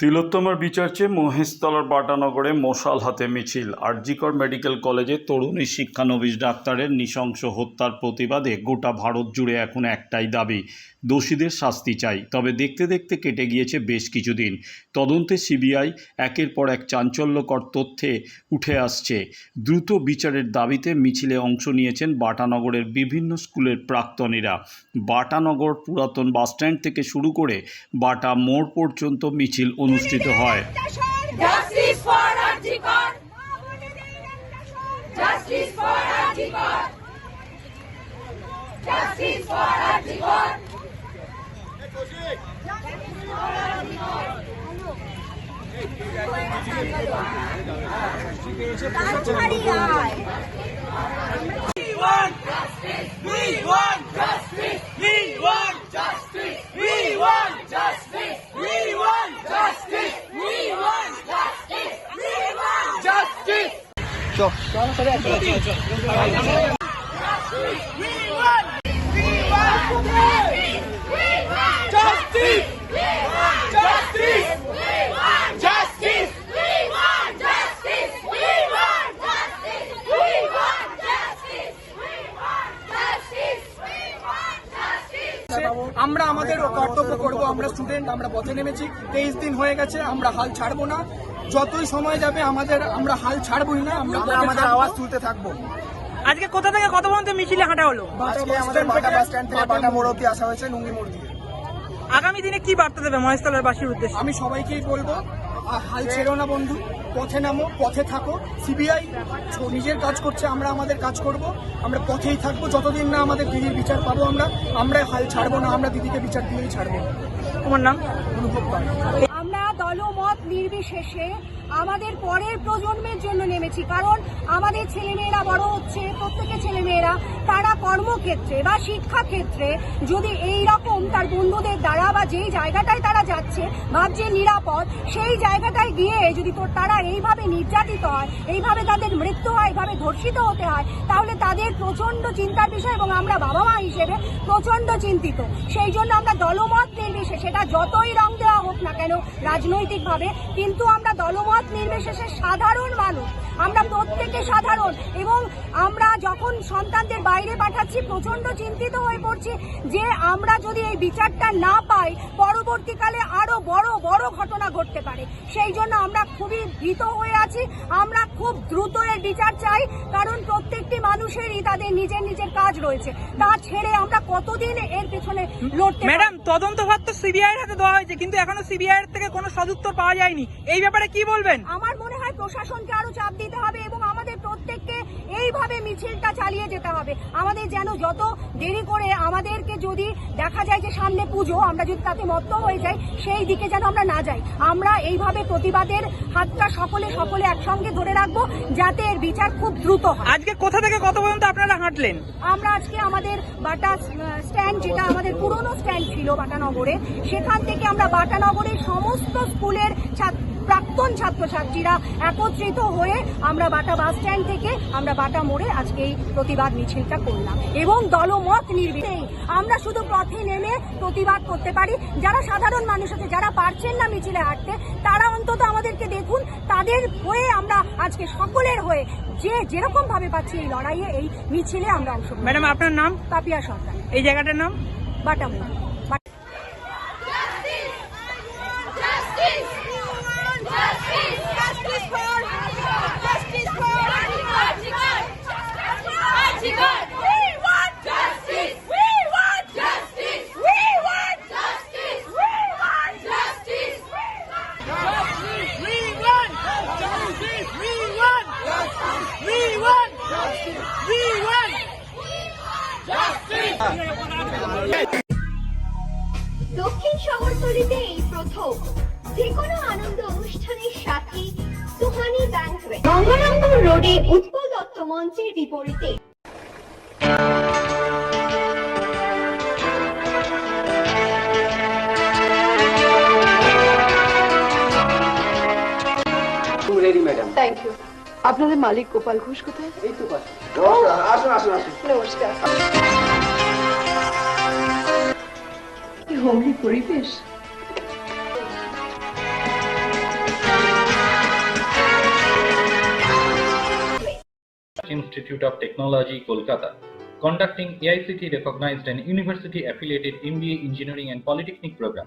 তিলোত্তমার বিচার চেয়ে মহেশতলার বাটানগরে মশাল হাতে মিছিল। আরজিকর মেডিকেল কলেজে তরুণী শিক্ষানবিশ ডাক্তারের নৃশংস হত্যার প্রতিবাদে গোটা ভারত জুড়ে এখন একটাই দাবি, দোষীদের শাস্তি চাই। তবে দেখতে দেখতে কেটে গিয়েছে বেশ কিছুদিন। তদন্তে সিবিআই একের পর এক চাঞ্চল্যকর তথ্যে উঠে আসছে। দ্রুত বিচারের দাবিতে মিছিলে অংশ নিয়েছেন বাটানগরের বিভিন্ন স্কুলের প্রাক্তনীরা। বাটানগর পুরাতন বাসস্ট্যান্ড থেকে শুরু করে বাটা মোড় পর্যন্ত মিছিল অনুষ্ঠিত হয় Justice for Arjikar. Justice for Arjikar. Justice for Arjikar. We want justice. We want Justice. Justice. আমরা আমাদের কর্তব্য করব আমরা স্টুডেন্ট আমরা পথে নেমেছি তেইশ দিন হয়ে গেছে আমরা হাল ছাড়বো না। যতই সময় যাবে আমাদের আমরা হাল ছাড়বই না আমরা আমাদের আওয়াজ তুলতে থাকব। আজকে কোথা থেকে কত পর্যন্ত মিছিলে হাঁটা হলো? আজকে আমাদের বাটা বাস স্ট্যান্ড থেকে বাটা মোড় অব্দি আসা হয়েছে নুঙ্গি মোড় দিয়ে। আগামী দিনে কি বার্তা দেবে মহেশতলার বাসীর উদ্দেশ্যে? আমি সবাইকেই বলব হাল ছেড়ো না বন্ধু পথে নামো পথে থাকো। সিবিআই নিজের কাজ করছে আমরা আমাদের কাজ করব আমরা পথেই থাকব। যতদিন না আমাদের দিদির বিচার পাবো আমরা আমরা হাল ছাড়বো না আমরা দিদিকে বিচার দিয়েই ছাড়বো। নাম? আমরা দলমত নির্বিশেষে আমাদের পরের প্রজন্মের নেমেছি কারণ আমাদের ছেলেমেয়েরা বড় হচ্ছে, প্রত্যেকে ছেলেমেয়েরা, তারা কর্মক্ষেত্রে বা শিক্ষাক্ষেত্রে যদি এই রকম তার বন্ধুদের দ্বারা বা যেই জায়গাটায় তারা যাচ্ছে, ভাবছে নিরাপদ, সেই জায়গাটায় গিয়ে যদি তোর তারা এইভাবে নির্যাতিত হয়, এইভাবে তাদের মৃত্যু হয়, এইভাবে ধর্ষিত হতে হয়, তাহলে তাদের প্রচণ্ড চিন্তার বিষয় এবং আমরা বাবা মা হিসেবে প্রচণ্ড চিন্তিত। সেই জন্য আমরা দলমত নির্বিশেষে, সেটা যতই রং দেওয়া হোক না কেন, রাজনৈতিকভাবে, কিন্তু আমরা দলমত নির্বিশেষে সাধারণ মানুষ। আমরা প্রত্যেকে সাধারণ এবং আমরা যখন সন্তানদের বাইরে পাঠাচ্ছি প্রচণ্ড চিন্তিত হয়ে পড়ছি যে আমরা যদি এই বিচারটা না পাই পরবর্তীকালে আরও বড় বড় ঘটনা ঘটতে পারে। সেই জন্য আমরা খুবই ভীত হয়ে আছি। আমরা খুব দ্রুত এর বিচার চাই কারণ প্রত্যেকটি মানুষেরই তাদের নিজের নিজের কাজ রয়েছে। তা ছেড়ে আমরা কতদিন এর পিছনে লড়তে ম্যাডাম তদন্ত ভার তো সিবিআই এর হাতে দেওয়া হয়েছে কিন্তু এখনও সিবিআই এর থেকে কোনো সদুত্তর পাওয়া যায়নি। এই ব্যাপারে কি বলবেন? আমার মনে হয় প্রশাসনকে আরও চাপ দিতে হবে এবং আমাদের প্রত্যেককে এইভাবে মিছিলটা চালিয়ে যেতে হবে। আমাদের যেন যত দেরি করে আমাদেরকে যদি দেখা যায় যে সামনে পুজো আমরা যদি তাতে মত্ত হয়ে যাই সেই দিকে যেন আমরা না যাই। আমরা এইভাবে প্রতিবাদের হাতটা সকলে সকলে একসঙ্গে ধরে রাখব যাতে এর বিচার খুব দ্রুত হয়। আজকে কোথা থেকে কত পর্যন্ত আপনারা হাঁটলেন? আমরা আজকে আমাদের বাটা স্ট্যান্ড যেটা আমাদের পুরনো স্ট্যান্ড ছিল বাটানগরে সেখান থেকে আমরা বাটানগরের সমস্ত স্কুলের ছাত্র প্রাক্তন ছাত্রছাত্রীরা একত্রিত হয়ে আমরা বাটা বাস স্ট্যান্ড থেকে আমরা বাটা মোড়ে আজকে এই প্রতিবাদ মিছিলটা করলাম। এবং দলমত নির্বিশেষে আমরা শুধু পথে নেমে প্রতিবাদ করতে পারি। যারা সাধারণ মানুষ আছে যারা পারছেন না মিছিলে হাঁটতে তারা অন্তত আমাদেরকে দেখুন তাদের হয়ে আমরা আজকে সকলের হয়ে যে যেরকম ভাবে পাচ্ছি এই লড়াইয়ে এই মিছিলে আমরা অংশ ম্যাডাম আপনার নাম? পাপিয়া সরকার। এই জায়গাটার নাম? বাটামোড় Justice! Justice! Justice for Justice for Arjikar! Arjikar! We want justice! We want justice! We want justice! We want justice! We want justice. We want justice. We want justice. We want justice. দক্ষিণ শহরতলিতে এই প্রথম যে কোনো আনন্দ অনুষ্ঠানের সাথে Suhani banquet Gangarampur রোডে উৎপল দত্ত মঞ্চের বিপরীতে। Madam. থ্যাংক ইউ আপনাদের মালিক গোপাল ঘোষ কোথায় এই তো আসুন আসুন আসুন নমস্কার হোমলি পরিবেশ Institute of Technology, Kolkata, conducting AICT recognized and university affiliated MBA Engineering and Polytechnic program.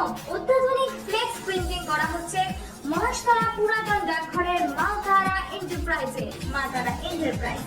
এবং অত্যাধুনিক ফ্লেক্স প্রিন্টিং করা হচ্ছে। মহেশতলা পুরাতন ডাকঘরের মালতারা এন্টারপ্রাইজে মালতারা এন্টারপ্রাইজ